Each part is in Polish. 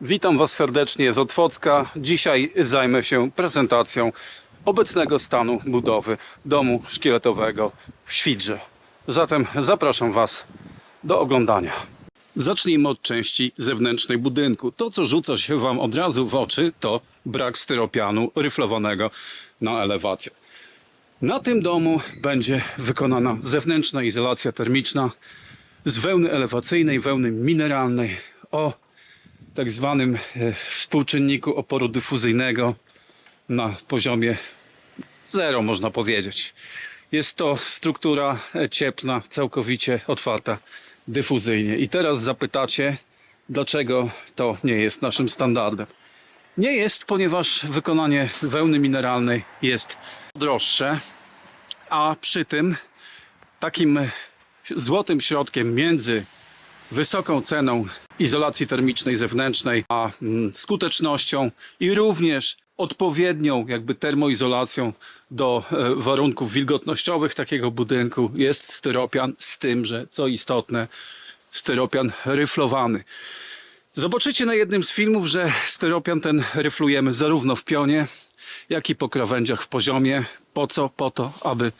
Witam Was serdecznie z Otwocka. Dzisiaj zajmę się prezentacją obecnego stanu budowy domu szkieletowego w Świdrze. Zatem zapraszam Was do oglądania. Zacznijmy od części zewnętrznej budynku. To, co rzuca się Wam od razu w oczy, to brak styropianu ryflowanego na elewację. Na tym domu będzie wykonana zewnętrzna izolacja termiczna z wełny elewacyjnej, wełny mineralnej o tak zwanym e, współczynniku oporu dyfuzyjnego na poziomie zero, można powiedzieć. Jest to struktura cieplna, całkowicie otwarta dyfuzyjnie. I teraz zapytacie, dlaczego to nie jest naszym standardem. Nie jest, ponieważ wykonanie wełny mineralnej jest droższe, a przy tym takim złotym środkiem między wysoką ceną izolacji termicznej zewnętrznej, a mm, skutecznością i również odpowiednią jakby termoizolacją do e, warunków wilgotnościowych takiego budynku jest styropian z tym, że co istotne, styropian ryflowany. Zobaczycie na jednym z filmów, że styropian ten ryflujemy zarówno w pionie, jak i po krawędziach w poziomie. Po co? Po to, aby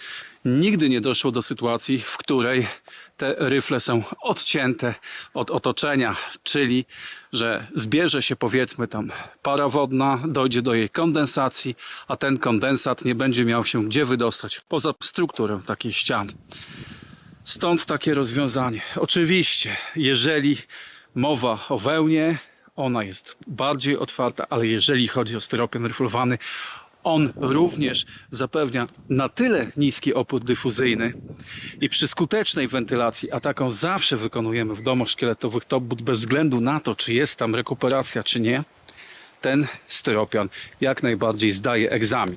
nigdy nie doszło do sytuacji, w której te ryfle są odcięte od otoczenia, czyli że zbierze się powiedzmy tam para wodna, dojdzie do jej kondensacji, a ten kondensat nie będzie miał się gdzie wydostać poza strukturę takiej ściany. Stąd takie rozwiązanie. Oczywiście, jeżeli mowa o wełnie, ona jest bardziej otwarta, ale jeżeli chodzi o styropian ryflowany, on również zapewnia na tyle niski opór dyfuzyjny i przy skutecznej wentylacji, a taką zawsze wykonujemy w domach szkieletowych but bez względu na to, czy jest tam rekuperacja, czy nie, ten styropian jak najbardziej zdaje egzamin.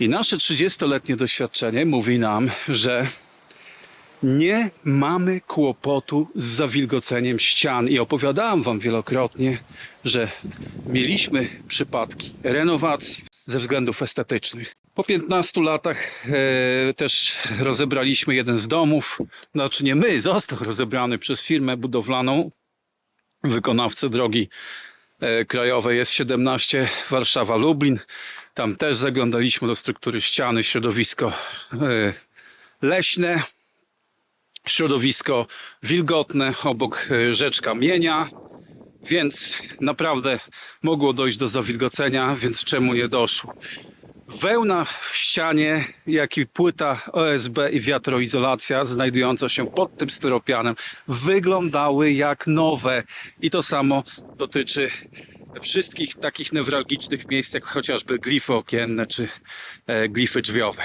I nasze 30-letnie doświadczenie mówi nam, że nie mamy kłopotu z zawilgoceniem ścian i opowiadałem Wam wielokrotnie, że mieliśmy przypadki renowacji ze względów estetycznych. Po 15 latach e, też rozebraliśmy jeden z domów, znaczy nie my, został rozebrany przez firmę budowlaną, wykonawcę drogi e, krajowej jest 17 Warszawa-Lublin. Tam też zaglądaliśmy do struktury ściany, środowisko e, leśne, środowisko wilgotne, obok e, rzeczka Mienia, więc naprawdę mogło dojść do zawilgocenia, więc czemu nie doszło? Wełna w ścianie, jak i płyta OSB i wiatroizolacja znajdująca się pod tym styropianem wyglądały jak nowe. I to samo dotyczy wszystkich takich newralgicznych miejsc, jak chociażby glify okienne czy e, glify drzwiowe.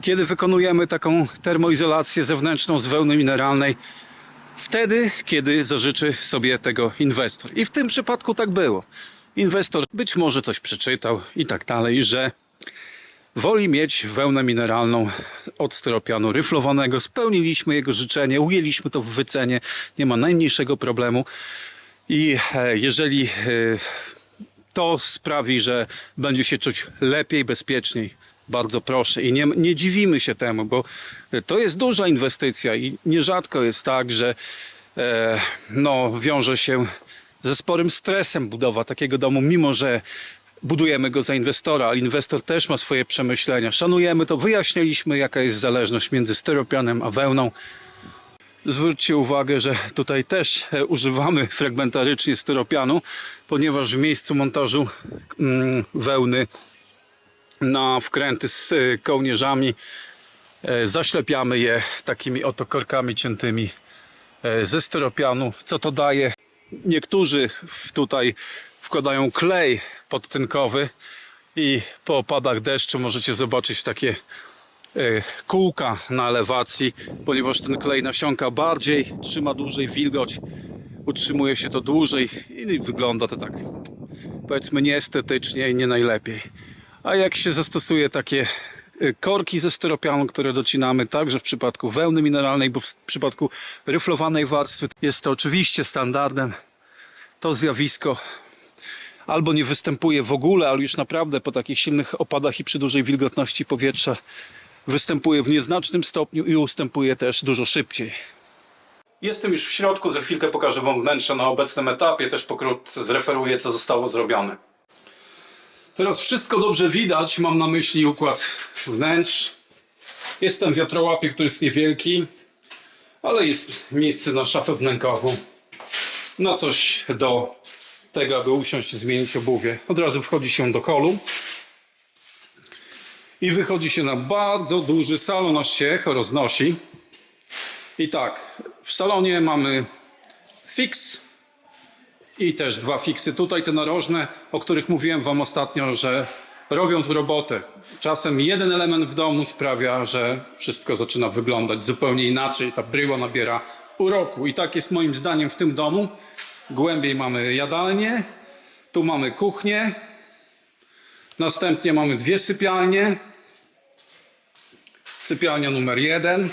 Kiedy wykonujemy taką termoizolację zewnętrzną z wełny mineralnej, wtedy, kiedy zażyczy sobie tego inwestor. I w tym przypadku tak było. Inwestor być może coś przeczytał i tak dalej, że woli mieć wełnę mineralną od styropianu ryflowanego. Spełniliśmy jego życzenie, ujęliśmy to w wycenie, nie ma najmniejszego problemu. I e, jeżeli e, to sprawi, że będzie się czuć lepiej, bezpieczniej. Bardzo proszę i nie, nie dziwimy się temu, bo to jest duża inwestycja i nierzadko jest tak, że e, no, wiąże się ze sporym stresem budowa takiego domu, mimo że budujemy go za inwestora, ale inwestor też ma swoje przemyślenia. Szanujemy to, wyjaśniliśmy jaka jest zależność między styropianem a wełną. Zwróćcie uwagę, że tutaj też e, używamy fragmentarycznie styropianu, ponieważ w miejscu montażu mm, wełny na wkręty z e, kołnierzami e, zaślepiamy je takimi oto korkami ciętymi e, ze styropianu. Co to daje? Niektórzy tutaj wkładają klej podtynkowy i po opadach deszczu możecie zobaczyć takie kółka na elewacji, ponieważ ten klej nasiąka bardziej, trzyma dłużej wilgoć, utrzymuje się to dłużej i wygląda to tak powiedzmy nieestetycznie i nie najlepiej. A jak się zastosuje takie y, korki ze styropianu, które docinamy także w przypadku wełny mineralnej, bo w przypadku ryflowanej warstwy jest to oczywiście standardem, to zjawisko albo nie występuje w ogóle, ale już naprawdę po takich silnych opadach i przy dużej wilgotności powietrza występuje w nieznacznym stopniu i ustępuje też dużo szybciej. Jestem już w środku, za chwilkę pokażę Wam wnętrze na obecnym etapie, też pokrótce zreferuję, co zostało zrobione. Teraz wszystko dobrze widać, mam na myśli układ wnętrz. Jest ten wiatrołapie, który jest niewielki, ale jest miejsce na szafę wnękową. Na coś do tego, aby usiąść i zmienić obuwie. Od razu wchodzi się do holu i wychodzi się na bardzo duży salon, aż się echo roznosi. I tak, w salonie mamy fix i też dwa fiksy tutaj, te narożne, o których mówiłem Wam ostatnio, że robią tu robotę. Czasem jeden element w domu sprawia, że wszystko zaczyna wyglądać zupełnie inaczej. Ta bryła nabiera uroku. I tak jest moim zdaniem w tym domu. Głębiej mamy jadalnię, tu mamy kuchnię, następnie mamy dwie sypialnie. Sypialnia numer jeden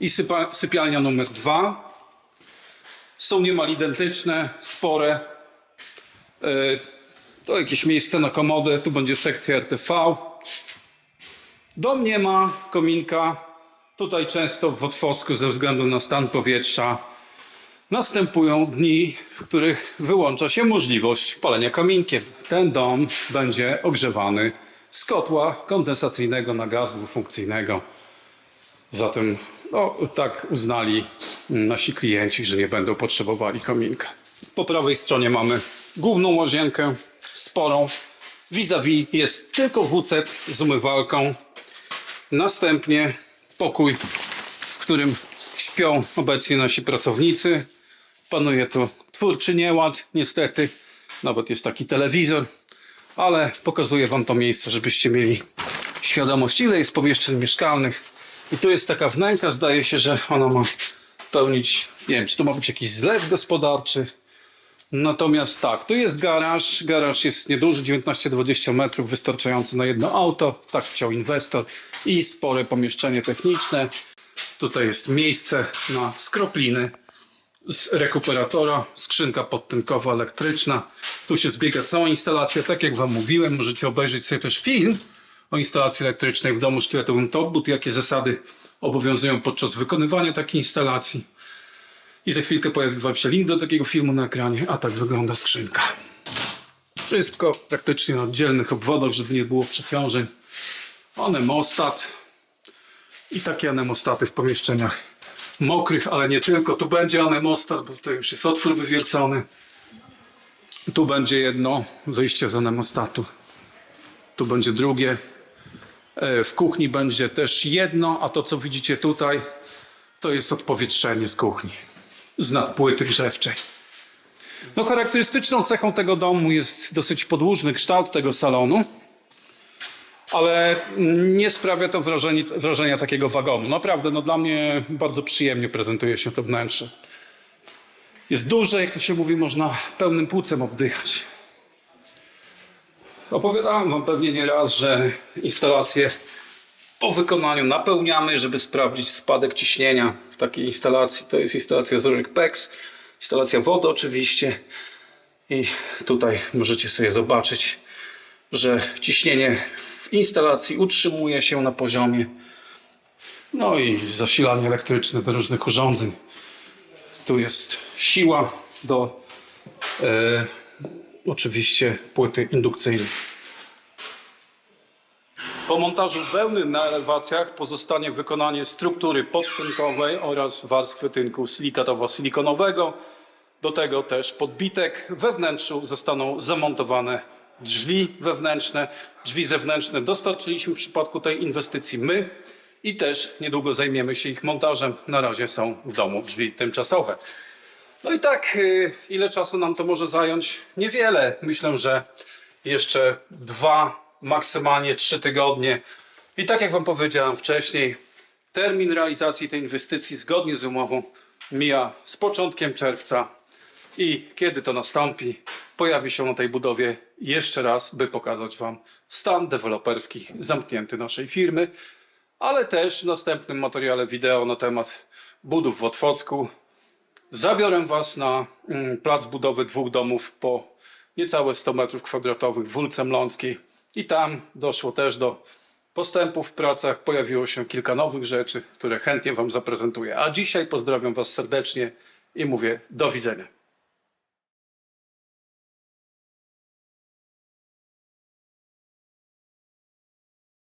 i sypialnia numer dwa. Są niemal identyczne, spore. Yy, to jakieś miejsce na komodę, tu będzie sekcja RTV. Dom nie ma kominka. Tutaj często w Otwocku ze względu na stan powietrza następują dni, w których wyłącza się możliwość palenia kominkiem. Ten dom będzie ogrzewany z kotła kondensacyjnego na gaz dwufunkcyjnego. Zatem no, tak uznali nasi klienci, że nie będą potrzebowali kominka. Po prawej stronie mamy główną łazienkę, sporą. Vis-a-vis jest tylko WC z umywalką. Następnie pokój, w którym śpią obecnie nasi pracownicy. Panuje tu twórczy nieład, niestety. Nawet jest taki telewizor, ale pokazuję Wam to miejsce, żebyście mieli świadomość, ile jest pomieszczeń mieszkalnych. I tu jest taka wnęka, zdaje się, że ona ma pełnić, nie wiem, czy to ma być jakiś zlew gospodarczy. Natomiast tak, tu jest garaż. Garaż jest nieduży, 19-20 metrów, wystarczający na jedno auto. Tak chciał inwestor. I spore pomieszczenie techniczne. Tutaj jest miejsce na skropliny z rekuperatora, skrzynka podtynkowa elektryczna. Tu się zbiega cała instalacja, tak jak Wam mówiłem. Możecie obejrzeć sobie też film o instalacji elektrycznej w domu szkieletowym Topbut, jakie zasady obowiązują podczas wykonywania takiej instalacji. I za chwilkę pojawi Wam się link do takiego filmu na ekranie, a tak wygląda skrzynka. Wszystko praktycznie na oddzielnych obwodach, żeby nie było przewiążeń. Anemostat i takie anemostaty w pomieszczeniach mokrych, ale nie tylko. Tu będzie anemostat, bo tutaj już jest otwór wywiercony. Tu będzie jedno wyjście z anemostatu. Tu będzie drugie. E, W kuchni będzie też jedno, a to co widzicie tutaj to jest odpowietrzenie z kuchni z nadpłyty grzewczej. No, charakterystyczną cechą tego domu jest dosyć podłużny kształt tego salonu, ale nie sprawia to wrażenia, wrażenia takiego wagonu. Naprawdę, no dla mnie bardzo przyjemnie prezentuje się to wnętrze. Jest duże, jak to się mówi, można pełnym płucem oddychać. Opowiadałem Wam pewnie nieraz, że instalacje po wykonaniu napełniamy, żeby sprawdzić spadek ciśnienia w takiej instalacji. To jest instalacja z PEX, instalacja wody oczywiście. I tutaj możecie sobie zobaczyć, że ciśnienie w instalacji utrzymuje się na poziomie. No i zasilanie elektryczne do różnych urządzeń. Tu jest siła do e, oczywiście płyty indukcyjnej. Po montażu wełny na elewacjach pozostanie wykonanie struktury podtynkowej oraz warstwy tynku silikatowo-silikonowego. Do tego też podbitek. We wnętrzu zostaną zamontowane drzwi wewnętrzne. Drzwi zewnętrzne dostarczyliśmy w przypadku tej inwestycji my i też niedługo zajmiemy się ich montażem. Na razie są w domu drzwi tymczasowe. No i tak, y, ile czasu nam to może zająć? Niewiele. Myślę, że jeszcze dwa, maksymalnie trzy tygodnie. I tak jak Wam powiedziałem wcześniej, termin realizacji tej inwestycji zgodnie z umową mija z początkiem czerwca. I kiedy to nastąpi, pojawi się na tej budowie jeszcze raz, by pokazać Wam stan deweloperski zamknięty naszej firmy, ale też w następnym materiale wideo na temat budów w Otwocku Zabiorę Was na mm, plac budowy dwóch domów po niecałe 100 metrów kwadratowych w Wólce Mląckiej i tam doszło też do postępów w pracach, pojawiło się kilka nowych rzeczy, które chętnie Wam zaprezentuję. A dzisiaj pozdrawiam Was serdecznie i mówię do widzenia.